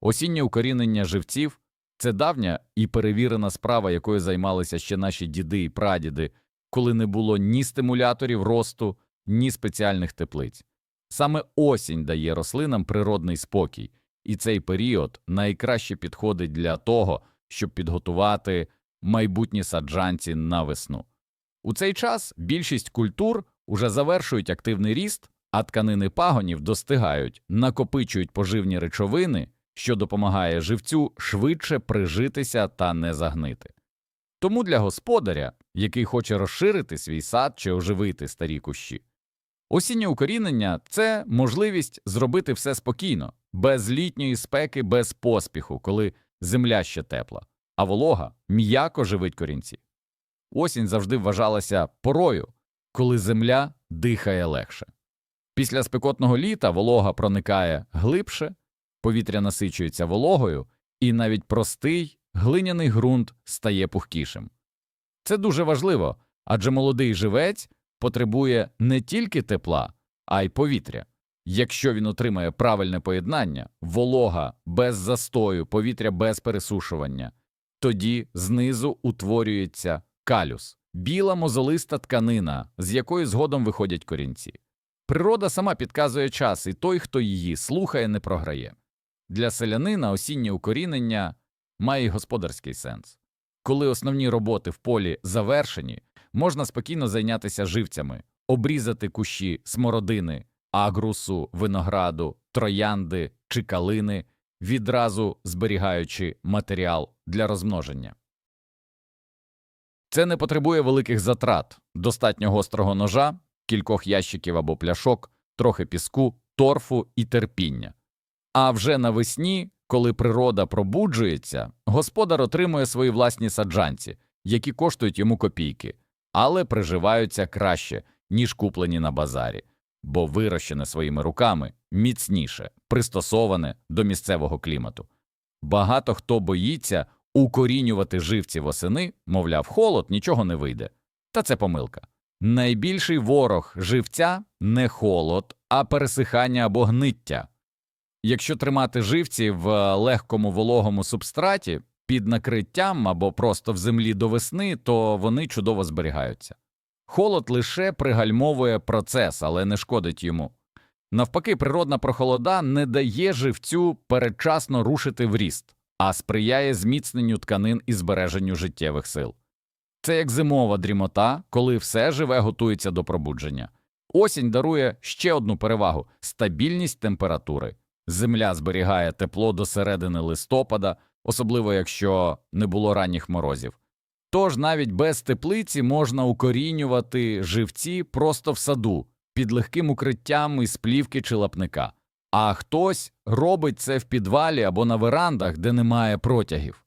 Осіннє укорінення живців це давня і перевірена справа, якою займалися ще наші діди і прадіди, коли не було ні стимуляторів росту, ні спеціальних теплиць. Саме осінь дає рослинам природний спокій, і цей період найкраще підходить для того, щоб підготувати майбутні саджанці на весну. У цей час більшість культур уже завершують активний ріст, а тканини пагонів достигають, накопичують поживні речовини, що допомагає живцю швидше прижитися та не загнити. Тому для господаря, який хоче розширити свій сад чи оживити старі кущі, осіннє укорінення це можливість зробити все спокійно, без літньої спеки, без поспіху, коли земля ще тепла, а волога м'яко живить корінці. Осінь завжди вважалася порою, коли земля дихає легше. Після спекотного літа волога проникає глибше, повітря насичується вологою, і навіть простий глиняний ґрунт стає пухкішим. Це дуже важливо, адже молодий живець потребує не тільки тепла, а й повітря. Якщо він отримає правильне поєднання, волога без застою, повітря без пересушування, тоді знизу утворюється калюс, біла мозолиста тканина, з якої згодом виходять корінці. Природа сама підказує час, і той, хто її слухає, не програє. Для селянина осіннє укорінення має й господарський сенс. Коли основні роботи в полі завершені, можна спокійно зайнятися живцями, обрізати кущі смородини, агрусу, винограду, троянди чи калини, відразу зберігаючи матеріал для розмноження. Це не потребує великих затрат, достатньо гострого ножа, кількох ящиків або пляшок, трохи піску, торфу і терпіння. А вже навесні, коли природа пробуджується, господар отримує свої власні саджанці, які коштують йому копійки, але приживаються краще, ніж куплені на базарі, бо вирощене своїми руками міцніше, пристосоване до місцевого клімату. Багато хто боїться укорінювати живці восени, мовляв, холод нічого не вийде. Та це помилка. Найбільший ворог живця не холод, а пересихання або гниття. Якщо тримати живці в легкому вологому субстраті під накриттям або просто в землі до весни, то вони чудово зберігаються. Холод лише пригальмовує процес, але не шкодить йому. Навпаки, природна прохолода не дає живцю передчасно рушити в ріст, а сприяє зміцненню тканин і збереженню життєвих сил. Це як зимова дрімота, коли все живе готується до пробудження. Осінь дарує ще одну перевагу стабільність температури. Земля зберігає тепло до середини листопада, особливо якщо не було ранніх морозів. Тож навіть без теплиці можна укорінювати живці просто в саду, під легким укриттям із плівки чи лапника, а хтось робить це в підвалі або на верандах, де немає протягів.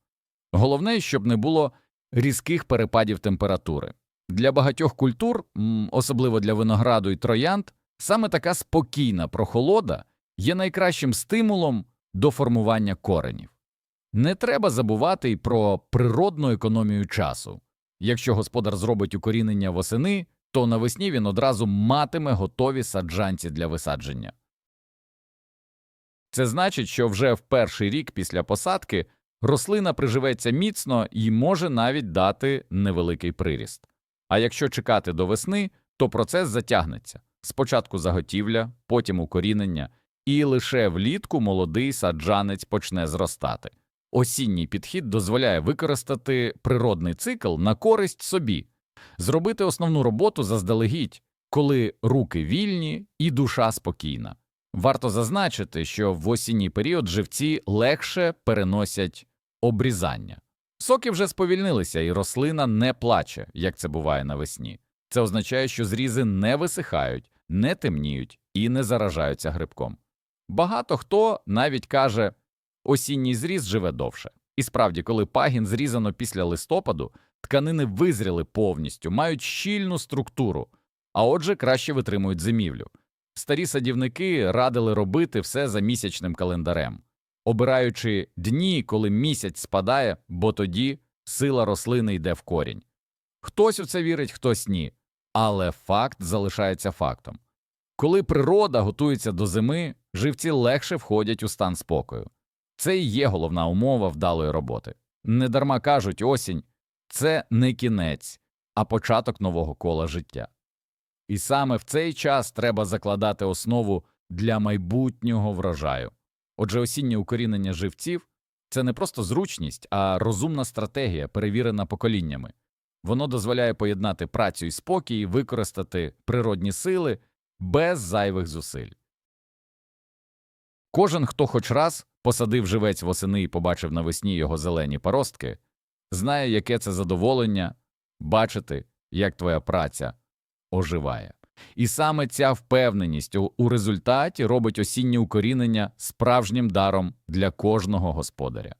Головне, щоб не було різких перепадів температури. Для багатьох культур, особливо для винограду і троянд, саме така спокійна прохолода є найкращим стимулом до формування коренів. Не треба забувати й про природну економію часу. Якщо господар зробить укорінення восени, то навесні він одразу матиме готові саджанці для висадження. Це значить, що вже в перший рік після посадки рослина приживеться міцно і може навіть дати невеликий приріст. А якщо чекати до весни, то процес затягнеться спочатку заготівля, потім укорінення, і лише влітку молодий саджанець почне зростати. Осінній підхід дозволяє використати природний цикл на користь собі, зробити основну роботу заздалегідь, коли руки вільні і душа спокійна. Варто зазначити, що в осінній період живці легше переносять обрізання. Соки вже сповільнилися, і рослина не плаче, як це буває навесні. Це означає, що зрізи не висихають, не темніють і не заражаються грибком. Багато хто навіть каже, осінній зріз живе довше. І справді, коли пагін зрізано після листопаду, тканини визріли повністю, мають щільну структуру, а отже, краще витримують зимівлю. Старі садівники радили робити все за місячним календарем, обираючи дні, коли місяць спадає, бо тоді сила рослини йде в корінь. Хтось у це вірить, хтось ні, але факт залишається фактом. Коли природа готується до зими, живці легше входять у стан спокою. Це і є головна умова вдалої роботи. Недарма кажуть, осінь це не кінець, а початок нового кола життя. І саме в цей час треба закладати основу для майбутнього врожаю. Отже, осіннє укорінення живців це не просто зручність, а розумна стратегія, перевірена поколіннями. Воно дозволяє поєднати працю і спокій, використати природні сили без зайвих зусиль. Кожен, хто хоч раз посадив живець восени і побачив навесні його зелені паростки, знає, яке це задоволення бачити, як твоя праця оживає. І саме ця впевненість у результаті робить осіннє укорінення справжнім даром для кожного господаря.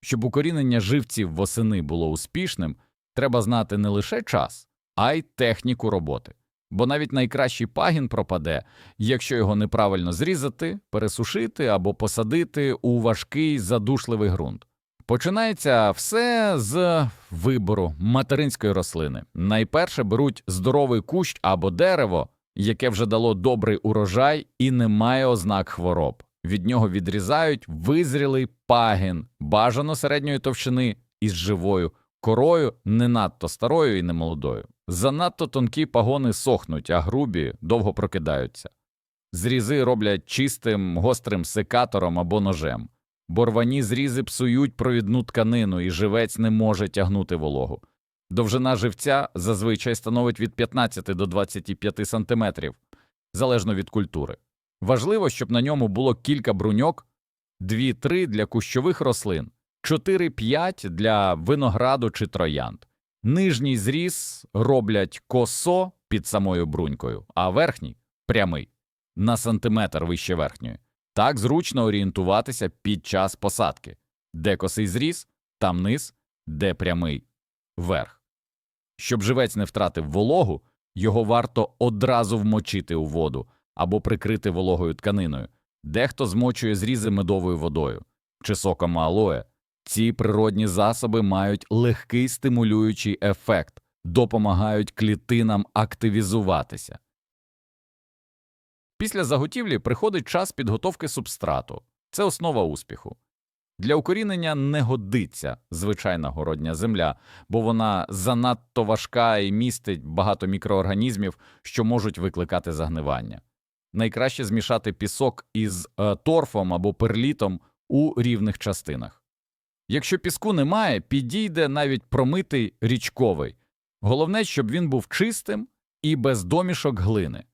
Щоб укорінення живців восени було успішним, треба знати не лише час, а й техніку роботи. Бо навіть найкращий пагін пропаде, якщо його неправильно зрізати, пересушити або посадити у важкий задушливий ґрунт. Починається все з вибору материнської рослини. Найперше беруть здоровий кущ або дерево, яке вже дало добрий урожай і не має ознак хвороб. Від нього відрізають визрілий пагін, бажано середньої товщини із живою корою, не надто старою і не молодою. Занадто тонкі пагони сохнуть, а грубі довго прокидаються. Зрізи роблять чистим гострим секатором або ножем. Борвані зрізи псують провідну тканину, і живець не може тягнути вологу. Довжина живця зазвичай становить від 15 до 25 сантиметрів, залежно від культури. Важливо, щоб на ньому було кілька бруньок, 2-3 для кущових рослин, 4-5 для винограду чи троянд. Нижній зріз роблять косо під самою брунькою, а верхній прямий на сантиметр вище верхньої. Так зручно орієнтуватися під час посадки, де косий зріз, там низ, де прямий верх. Щоб живець не втратив вологу, його варто одразу вмочити у воду або прикрити вологою тканиною. Дехто змочує зрізи медовою водою чи соком алоє. Ці природні засоби мають легкий стимулюючий ефект, допомагають клітинам активізуватися. Після заготівлі приходить час підготовки субстрату. Це основа успіху. Для укорінення не годиться звичайна городня земля, бо вона занадто важка і містить багато мікроорганізмів, що можуть викликати загнивання. Найкраще змішати пісок із е, торфом або перлітом у рівних частинах. Якщо піску немає, підійде навіть промитий річковий. Головне, щоб він був чистим і без домішок глини.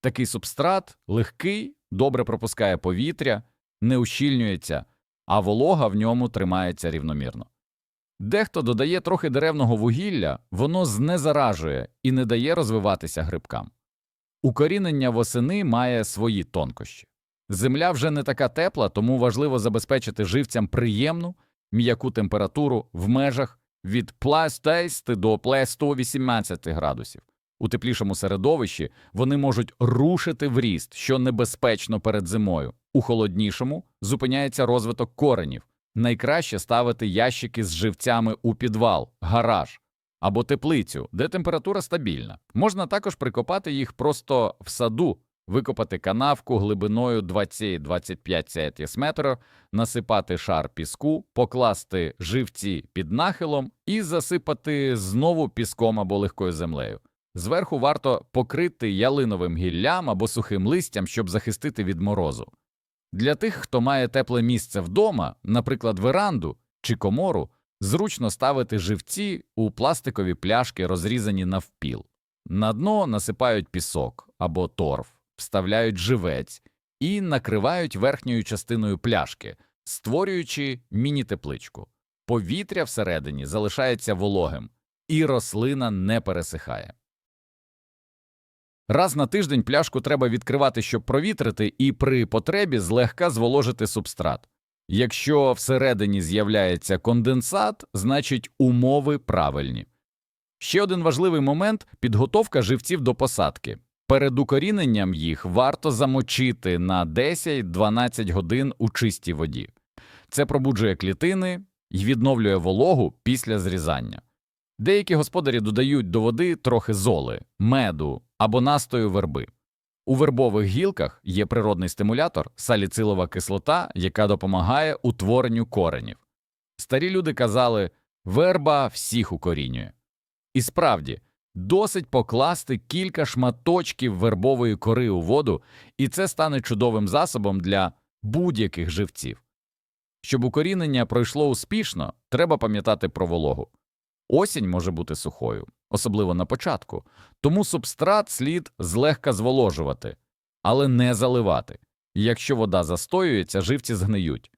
Такий субстрат легкий, добре пропускає повітря, не ущільнюється, а волога в ньому тримається рівномірно. Дехто додає трохи деревного вугілля, воно знезаражує і не дає розвиватися грибкам. Укорінення восени має свої тонкощі. Земля вже не така тепла, тому важливо забезпечити живцям приємну, м'яку температуру в межах від плюс 10 до плюс 118 градусів. У теплішому середовищі вони можуть рушити в ріст, що небезпечно перед зимою. У холоднішому зупиняється розвиток коренів. Найкраще ставити ящики з живцями у підвал, гараж або теплицю, де температура стабільна. Можна також прикопати їх просто в саду, викопати канавку глибиною 20-25 см, насипати шар піску, покласти живці під нахилом і засипати знову піском або легкою землею. Зверху варто покрити ялиновим гіллям або сухим листям, щоб захистити від морозу. Для тих, хто має тепле місце вдома, наприклад, веранду чи комору, зручно ставити живці у пластикові пляшки, розрізані навпіл. На дно насипають пісок або торф, вставляють живець і накривають верхньою частиною пляшки, створюючи міні-тепличку. Повітря всередині залишається вологим, і рослина не пересихає. Раз на тиждень пляшку треба відкривати, щоб провітрити, і при потребі злегка зволожити субстрат. Якщо всередині з'являється конденсат, значить умови правильні. Ще один важливий момент підготовка живців до посадки. Перед укоріненням їх варто замочити на 10-12 годин у чистій воді. Це пробуджує клітини і відновлює вологу після зрізання. Деякі господарі додають до води трохи золи, меду або настою верби. У вербових гілках є природний стимулятор саліцилова кислота, яка допомагає утворенню коренів. Старі люди казали верба всіх укорінює. І справді, досить покласти кілька шматочків вербової кори у воду, і це стане чудовим засобом для будь-яких живців. Щоб укорінення пройшло успішно, треба пам'ятати про вологу. Осінь може бути сухою, особливо на початку, тому субстрат слід злегка зволожувати, але не заливати. Якщо вода застоюється, живці згниють.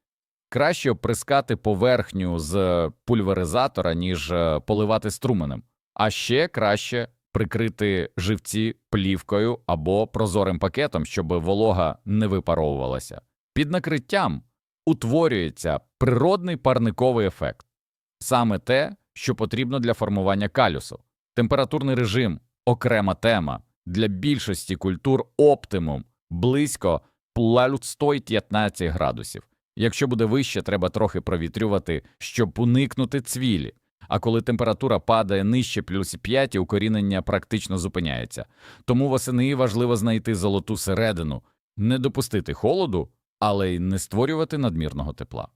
Краще оприскати поверхню з пульверизатора, ніж е, поливати струменем, а ще краще прикрити живці плівкою або прозорим пакетом, щоб волога не випаровувалася. Під накриттям утворюється природний парниковий ефект, саме те, що потрібно для формування калюсу. Температурний режим окрема тема для більшості культур оптимум близько плюс 15 градусів. Якщо буде вище, треба трохи провітрювати, щоб уникнути цвілі. А коли температура падає нижче плюс 5, укорінення практично зупиняється. Тому восени важливо знайти золоту середину, не допустити холоду, але й не створювати надмірного тепла.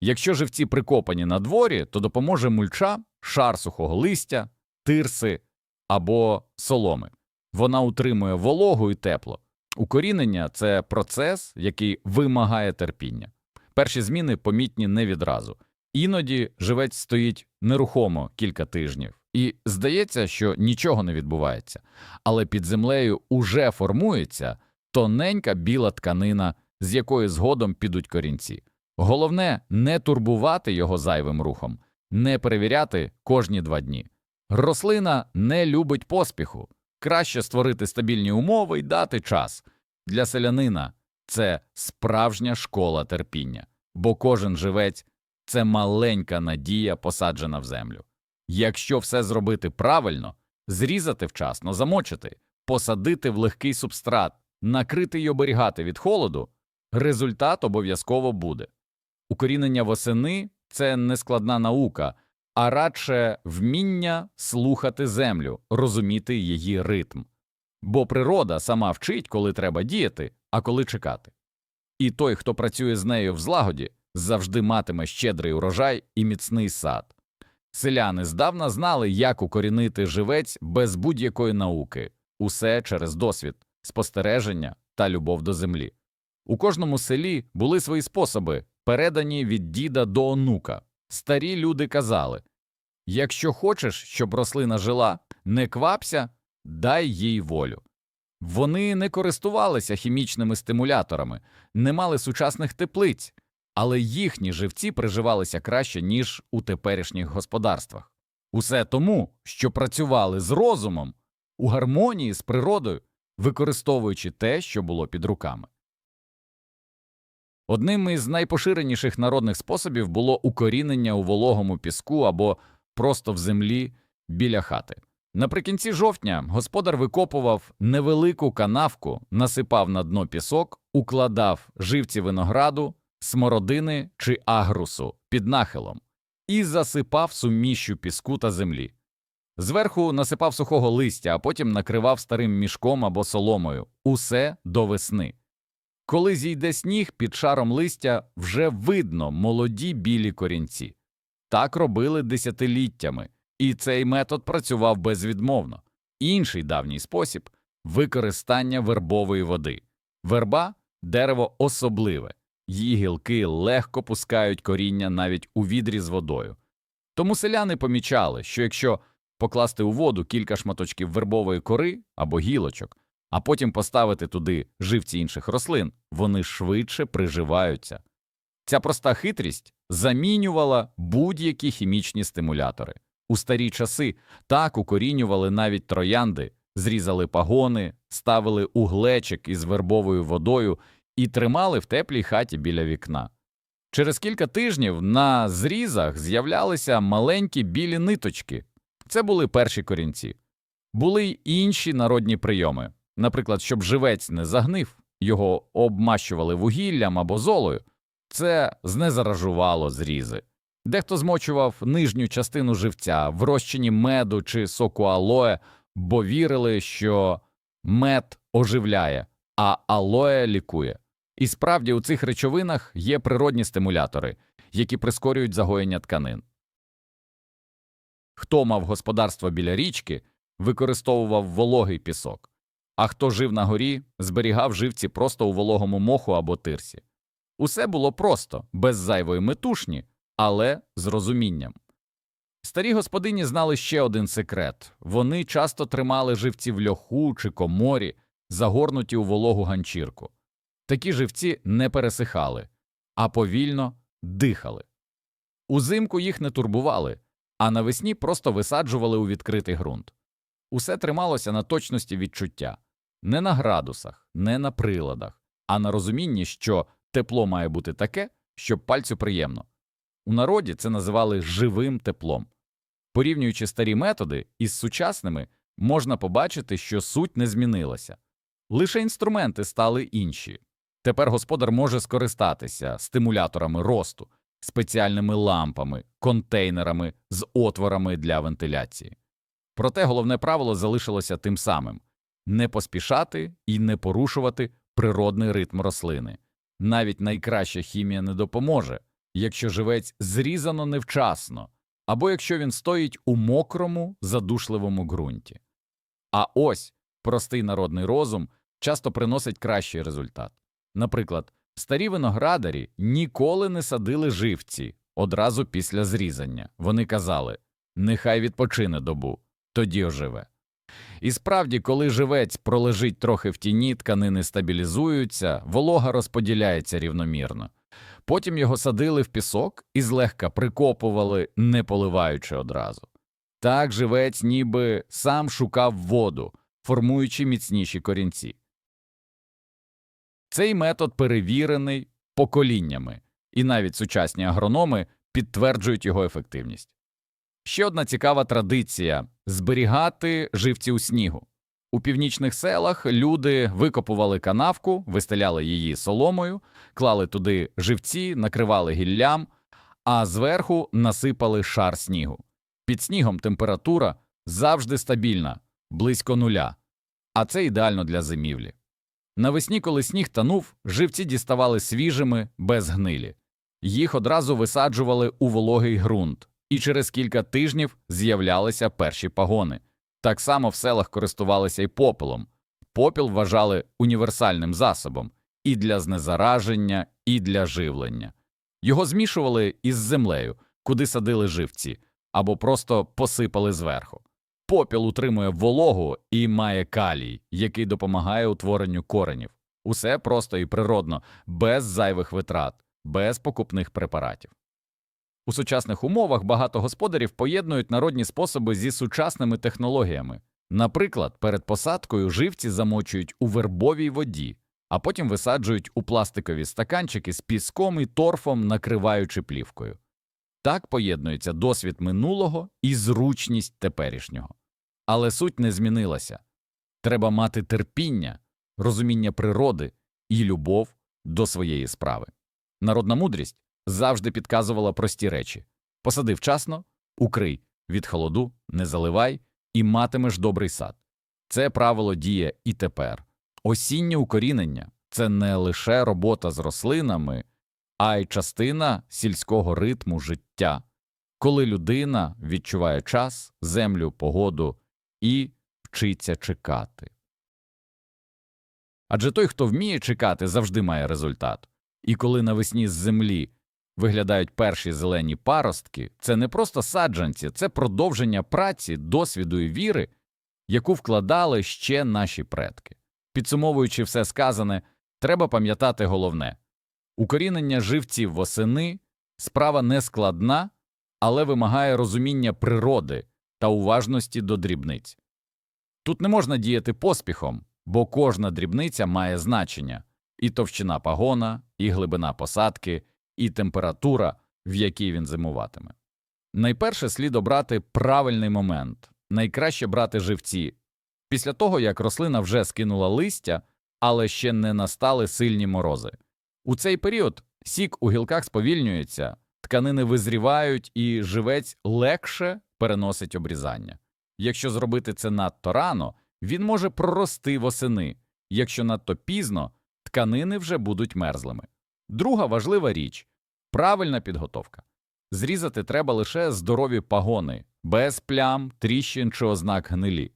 Якщо живці прикопані на дворі, то допоможе мульча, шар сухого листя, тирси або соломи. Вона утримує вологу і тепло. Укорінення це процес, який вимагає терпіння. Перші зміни помітні не відразу. Іноді живець стоїть нерухомо кілька тижнів, і здається, що нічого не відбувається, але під землею уже формується тоненька біла тканина, з якої згодом підуть корінці. Головне не турбувати його зайвим рухом, не перевіряти кожні два дні. Рослина не любить поспіху. Краще створити стабільні умови і дати час. Для селянина це справжня школа терпіння, бо кожен живець це маленька надія, посаджена в землю. Якщо все зробити правильно, зрізати вчасно, замочити, посадити в легкий субстрат, накрити й оберігати від холоду, результат обов'язково буде. Укорінення восени це не складна наука, а радше вміння слухати землю, розуміти її ритм. Бо природа сама вчить, коли треба діяти, а коли чекати. І той, хто працює з нею в злагоді, завжди матиме щедрий урожай і міцний сад. Селяни здавна знали, як укорінити живець без будь-якої науки, усе через досвід, спостереження та любов до землі. У кожному селі були свої способи, передані від діда до онука. Старі люди казали якщо хочеш, щоб рослина жила, не квапся, дай їй волю. Вони не користувалися хімічними стимуляторами, не мали сучасних теплиць, але їхні живці приживалися краще, ніж у теперішніх господарствах. Усе тому, що працювали з розумом у гармонії з природою, використовуючи те, що було під руками. Одним із найпоширеніших народних способів було укорінення у вологому піску або просто в землі біля хати. Наприкінці жовтня господар викопував невелику канавку, насипав на дно пісок, укладав живці винограду, смородини чи агрусу під нахилом і засипав сумішю піску та землі. Зверху насипав сухого листя, а потім накривав старим мішком або соломою усе до весни. Коли зійде сніг, під шаром листя вже видно молоді білі корінці. Так робили десятиліттями, і цей метод працював безвідмовно. Інший давній спосіб використання вербової води. Верба дерево особливе, її гілки легко пускають коріння навіть у відрі з водою. Тому селяни помічали, що якщо покласти у воду кілька шматочків вербової кори або гілочок, а потім поставити туди живці інших рослин, вони швидше приживаються. Ця проста хитрість замінювала будь-які хімічні стимулятори. У старі часи так укорінювали навіть троянди, зрізали пагони, ставили у глечик із вербовою водою і тримали в теплій хаті біля вікна. Через кілька тижнів на зрізах з'являлися маленькі білі ниточки. Це були перші корінці. Були й інші народні прийоми. Наприклад, щоб живець не загнив, його обмащували вугіллям або золою. Це знезаражувало зрізи. Дехто змочував нижню частину живця в розчині меду чи соку алоє, бо вірили, що мед оживляє, а алоє лікує. І справді у цих речовинах є природні стимулятори, які прискорюють загоєння тканин. Хто мав господарство біля річки, використовував вологий пісок, а хто жив на горі, зберігав живці просто у вологому моху або тирсі. Усе було просто, без зайвої метушні, але з розумінням. Старі господині знали ще один секрет вони часто тримали живці в льоху чи коморі, загорнуті у вологу ганчірку. Такі живці не пересихали, а повільно дихали. Узимку їх не турбували, а навесні просто висаджували у відкритий ґрунт. Усе трималося на точності відчуття не на градусах, не на приладах, а на розумінні, що тепло має бути таке, щоб пальцю приємно. У народі це називали живим теплом. Порівнюючи старі методи із сучасними, можна побачити, що суть не змінилася. Лише інструменти стали інші. Тепер господар може скористатися стимуляторами росту, спеціальними лампами, контейнерами з отворами для вентиляції. Проте головне правило залишилося тим самим не поспішати і не порушувати природний ритм рослини. Навіть найкраща хімія не допоможе, якщо живець зрізано невчасно, або якщо він стоїть у мокрому, задушливому ґрунті. А ось простий народний розум часто приносить кращий результат. Наприклад, старі виноградарі ніколи не садили живці одразу після зрізання. Вони казали нехай відпочине добу, тоді оживе. І справді, коли живець пролежить трохи в тіні, тканини стабілізуються, волога розподіляється рівномірно. Потім його садили в пісок і злегка прикопували, не поливаючи одразу. Так живець ніби сам шукав воду, формуючи міцніші корінці. Цей метод перевірений поколіннями, і навіть сучасні агрономи підтверджують його ефективність. Ще одна цікава традиція зберігати живці у снігу. У північних селах люди викопували канавку, вистеляли її соломою, клали туди живці, накривали гіллям, а зверху насипали шар снігу. Під снігом температура завжди стабільна, близько нуля, а це ідеально для зимівлі. Навесні, коли сніг танув, живці діставали свіжими, без гнилі. Їх одразу висаджували у вологий ґрунт, і через кілька тижнів з'являлися перші пагони. Так само в селах користувалися й попелом. Попіл вважали універсальним засобом і для знезараження, і для живлення. Його змішували із землею, куди садили живці, або просто посипали зверху. Попіл утримує вологу і має калій, який допомагає утворенню коренів. Усе просто і природно, без зайвих витрат, без покупних препаратів. У сучасних умовах багато господарів поєднують народні способи зі сучасними технологіями. Наприклад, перед посадкою живці замочують у вербовій воді, а потім висаджують у пластикові стаканчики з піском і торфом, накриваючи плівкою. Так поєднується досвід минулого і зручність теперішнього. Але суть не змінилася. Треба мати терпіння, розуміння природи і любов до своєї справи. Народна мудрість завжди підказувала прості речі посади вчасно, укрий від холоду, не заливай і матимеш добрий сад. Це правило діє і тепер. Осіннє укорінення це не лише робота з рослинами, а й частина сільського ритму життя, коли людина відчуває час, землю, погоду і вчиться чекати. Адже той, хто вміє чекати, завжди має результат. І коли навесні з землі виглядають перші зелені паростки, це не просто саджанці, це продовження праці, досвіду і віри, яку вкладали ще наші предки. Підсумовуючи все сказане, треба пам'ятати головне укорінення живців восени справа не складна, але вимагає розуміння природи та уважності до дрібниць. Тут не можна діяти поспіхом, бо кожна дрібниця має значення і товщина пагона, і глибина посадки, і температура, в якій він зимуватиме. Найперше слід обрати правильний момент, найкраще брати живці після того, як рослина вже скинула листя, але ще не настали сильні морози. У цей період сік у гілках сповільнюється, тканини визрівають і живець легше переносить обрізання. Якщо зробити це надто рано, Він може прорости восени. Якщо надто пізно, тканини вже будуть мерзлими. Друга важлива річ правильна підготовка. Зрізати треба лише здорові пагони, без плям, тріщин чи ознак гнилі.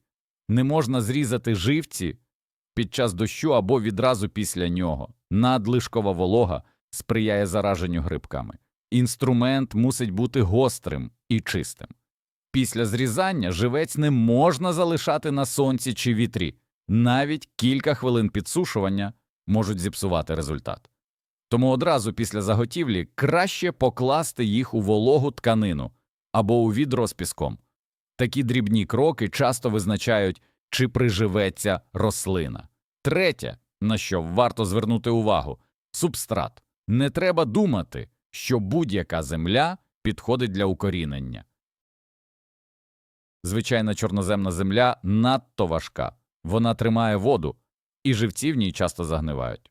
Не можна зрізати живці під час дощу або відразу після нього. Надлишкова волога сприяє зараженню грибками. Інструмент мусить бути гострим і чистим. Після зрізання живець не можна залишати на сонці чи вітрі. Навіть кілька хвилин підсушування можуть зіпсувати результат. Тому одразу після заготівлі краще покласти їх у вологу тканину або у відро з піском. Такі дрібні кроки часто визначають, чи приживеться рослина. Третє, на що варто звернути увагу субстрат. Не треба думати, що будь-яка земля підходить для укорінення. Звичайна чорноземна земля надто важка, вона тримає воду, і живці в ній часто загнивають.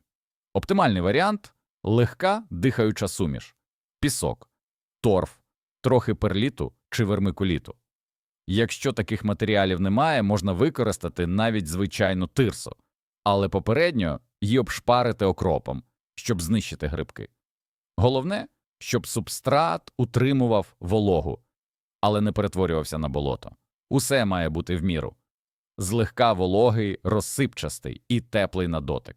Оптимальний варіант легка дихаюча суміш, пісок, торф, трохи перліту чи вермикуліту. Якщо таких матеріалів немає, можна використати навіть звичайну тирсу, але попередньо її обшпарити окропом, щоб знищити грибки. Головне, щоб субстрат утримував вологу, але не перетворювався на болото. Усе має бути в міру. Злегка вологий, розсипчастий і теплий на дотик.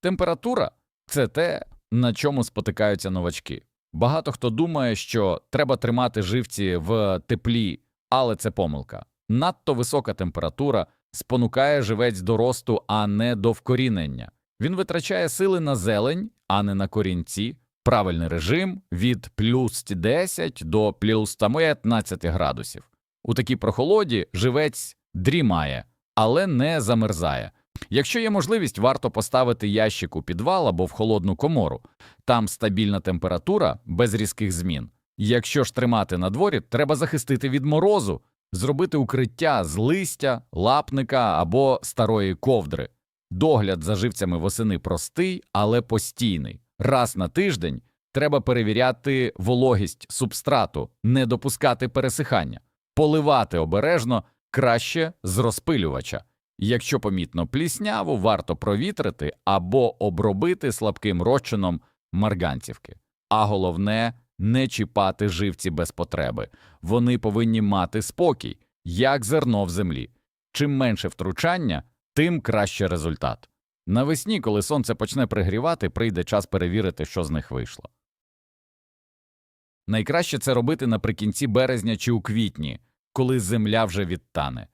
Температура це те, на чому спотикаються новачки. Багато хто думає, що треба тримати живці в теплі, але це помилка. Надто висока температура спонукає живець до росту, а не до вкорінення. Він витрачає сили на зелень, а не на корінці. Правильний режим від плюс 10 до плюс 15 градусів. У такій прохолоді живець дрімає, але не замерзає. Якщо є можливість, варто поставити ящик у підвал або в холодну комору. Там стабільна температура без різких змін. Якщо ж тримати на дворі, треба захистити від морозу, зробити укриття з листя, лапника або старої ковдри. Догляд за живцями восени простий, але постійний. Раз на тиждень треба перевіряти вологість субстрату, не допускати пересихання, поливати обережно краще з розпилювача. Якщо помітно плісняву, варто провітрити або обробити слабким розчином марганцівки. А головне не чіпати живці без потреби. Вони повинні мати спокій, як зерно в землі. Чим менше втручання, тим краще результат. Навесні, коли сонце почне пригрівати, прийде час перевірити, що з них вийшло. Найкраще це робити наприкінці березня чи у квітні, коли земля вже відтане.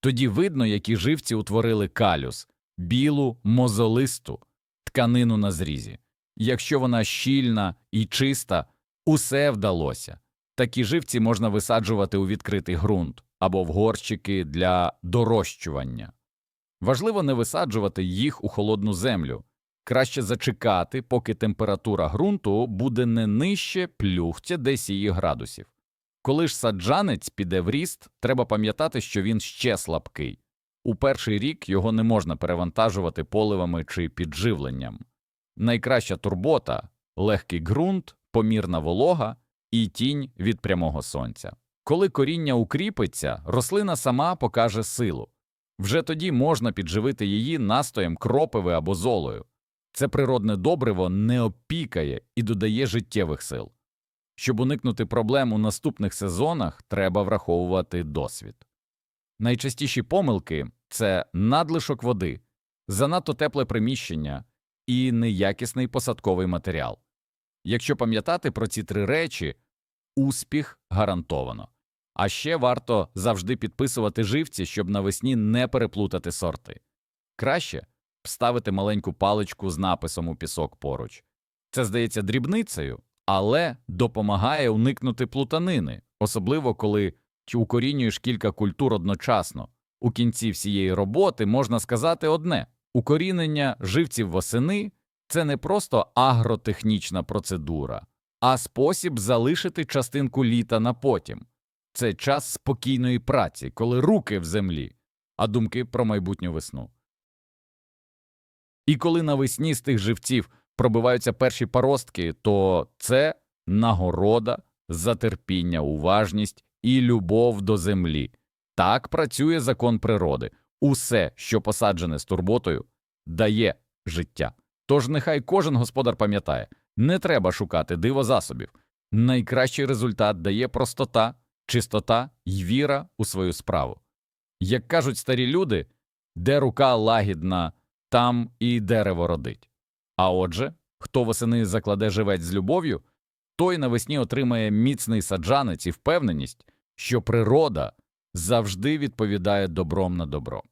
Тоді видно, які живці утворили калюс, білу, мозолисту, тканину на зрізі. Якщо вона щільна і чиста, усе вдалося. Такі живці можна висаджувати у відкритий ґрунт або в горщики для дорощування. Важливо не висаджувати їх у холодну землю. Краще зачекати, поки температура ґрунту буде не нижче плюхтя 10 градусів. Коли ж саджанець піде в ріст, треба пам'ятати, що він ще слабкий. У перший рік його не можна перевантажувати поливами чи підживленням. Найкраща турбота легкий ґрунт, помірна волога і тінь від прямого сонця. Коли коріння укріпиться, рослина сама покаже силу. Вже тоді можна підживити її настоєм кропиви або золою. Це природне добриво не опікає і додає життєвих сил. Щоб уникнути проблем у наступних сезонах, треба враховувати досвід. Найчастіші помилки це надлишок води, занадто тепле приміщення і неякісний посадковий матеріал. Якщо пам'ятати про ці три речі, успіх гарантовано. А ще варто завжди підписувати живці, щоб навесні не переплутати сорти. Краще вставити маленьку паличку з написом у пісок поруч. Це здається дрібницею, але допомагає уникнути плутанини, особливо коли укорінюєш кілька культур одночасно. У кінці всієї роботи можна сказати одне укорінення живців восени це не просто агротехнічна процедура, а спосіб залишити частинку літа на потім. Це час спокійної праці, коли руки в землі, а думки про майбутню весну. І коли навесні з тих живців пробиваються перші паростки, то це нагорода за терпіння, уважність і любов до землі. Так працює закон природи. Усе, що посаджене з турботою, дає життя. Тож нехай кожен господар пам'ятає, не треба шукати дивозасобів. Найкращий результат дає простота, чистота й віра у свою справу. Як кажуть старі люди, де рука лагідна, там і дерево родить. А отже, хто восени закладе живець з любов'ю, той навесні отримає міцний саджанець і впевненість, що природа завжди відповідає добром на добро.